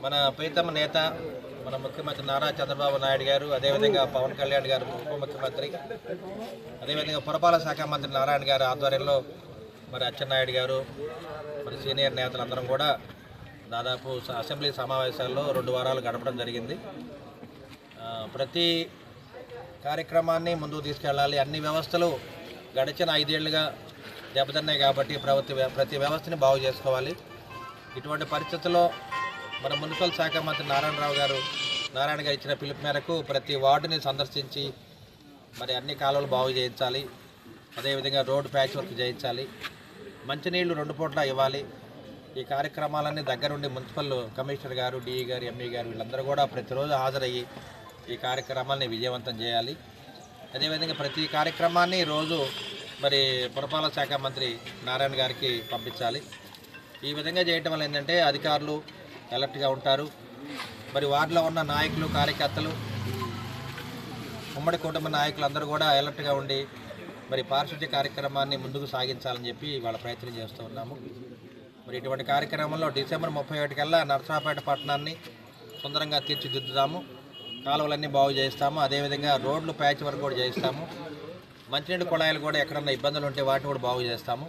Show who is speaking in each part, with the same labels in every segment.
Speaker 1: మన ప్రీతమ నేత మన ముఖ్యమంత్రి నారా చంద్రబాబు నాయుడు గారు అదేవిధంగా పవన్ కళ్యాణ్ గారు ఉప ముఖ్యమంత్రి అదేవిధంగా పురపాలక శాఖ మంత్రి నారాయణ గారి ఆధ్వర్యంలో మరి అచ్చెన్నాయుడు గారు మరి సీనియర్ నేతలందరం కూడా దాదాపు అసెంబ్లీ సమావేశాల్లో రెండు వారాలు గడపడం జరిగింది. ప్రతి కార్యక్రమాన్ని ముందుకు తీసుకెళ్ళాలి. అన్ని వ్యవస్థలు గడిచిన ఐదేళ్ళుగా దెబ్బతిన్నాయి కాబట్టి ప్రభుత్వ వ్య- ప్రతి వ్యవస్థని బాగు చేసుకోవాలి. ఇటువంటి పరిస్థితుల్లో మన మున్సిపల్ శాఖ మంత్రి నారాయణరావు గారు నారాయణ గారు ఇచ్చిన పిలుపు మేరకు ప్రతి వార్డుని సందర్శించి మరి అన్ని కాలువలు బాగు చేయించాలి. అదేవిధంగా రోడ్డు ప్యాచ్ వర్క్ చేయించాలి. మంచినీళ్ళు రెండు పూట్ల ఇవ్వాలి. ఈ కార్యక్రమాలన్నీ దగ్గరుండి మున్సిపల్ కమిషనర్ గారు డిఈ గారు ఎంఈ గారు వీళ్ళందరూ కూడా ప్రతిరోజు హాజరయ్యి ఈ కార్యక్రమాల్ని విజయవంతం చేయాలి. అదేవిధంగా ప్రతి కార్యక్రమాన్ని రోజు మరి పురపాలక శాఖ మంత్రి నారాయణ గారికి పంపించాలి. ఈ విధంగా చేయటం వల్ల ఏంటంటే అధికారులు అలర్ట్గా ఉంటారు. మరి వార్డులో ఉన్న నాయకులు కార్యకర్తలు ఉమ్మడి కుటుంబ నాయకులు అందరూ కూడా అలర్ట్గా ఉండి మరి పారిశుద్ధ్య కార్యక్రమాన్ని ముందుకు సాగించాలని చెప్పి వాళ్ళ ప్రయత్నం చేస్తూ ఉన్నాము. మరి ఇటువంటి కార్యక్రమంలో డిసెంబర్ ముప్పై ఒకటికల్లా నరసరాపేట పట్టణాన్ని సుందరంగా తీర్చిదిద్దుతాము కాలువలన్నీ బాగు చేస్తాము అదేవిధంగా రోడ్లు ప్యాచ్ వర్క్ కూడా చేయిస్తాము. మంచినీటి కుళాయిలు కూడా ఎక్కడన్నా ఇబ్బందులు ఉంటే వాటిని కూడా బాగు చేస్తాము.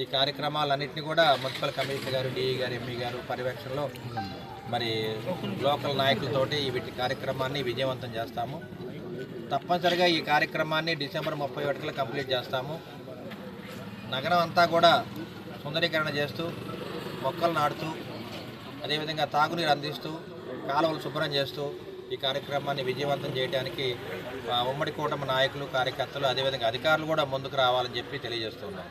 Speaker 1: ఈ కార్యక్రమాలన్నింటినీ కూడా మున్సిపల్ కమిషనర్ గారు డిఈ గారు ఎంఈ గారు పర్యవేక్షణలో మరి లోకల్ నాయకులతోటి వీటి కార్యక్రమాన్ని విజయవంతం చేస్తాము. తప్పనిసరిగా ఈ కార్యక్రమాన్ని డిసెంబర్ ముప్పై ఒకటిలో కంప్లీట్ చేస్తాము. నగరం అంతా కూడా సుందరీకరణ చేస్తూ మొక్కలు నాటుతూ అదేవిధంగా తాగునీరు అందిస్తూ కాలువలు శుభ్రం చేస్తూ ఈ కార్యక్రమాన్ని విజయవంతం చేయడానికి ఉమ్మడి కూటమి నాయకులు కార్యకర్తలు అదేవిధంగా అధికారులు కూడా ముందుకు రావాలని చెప్పి తెలియజేస్తున్నాం.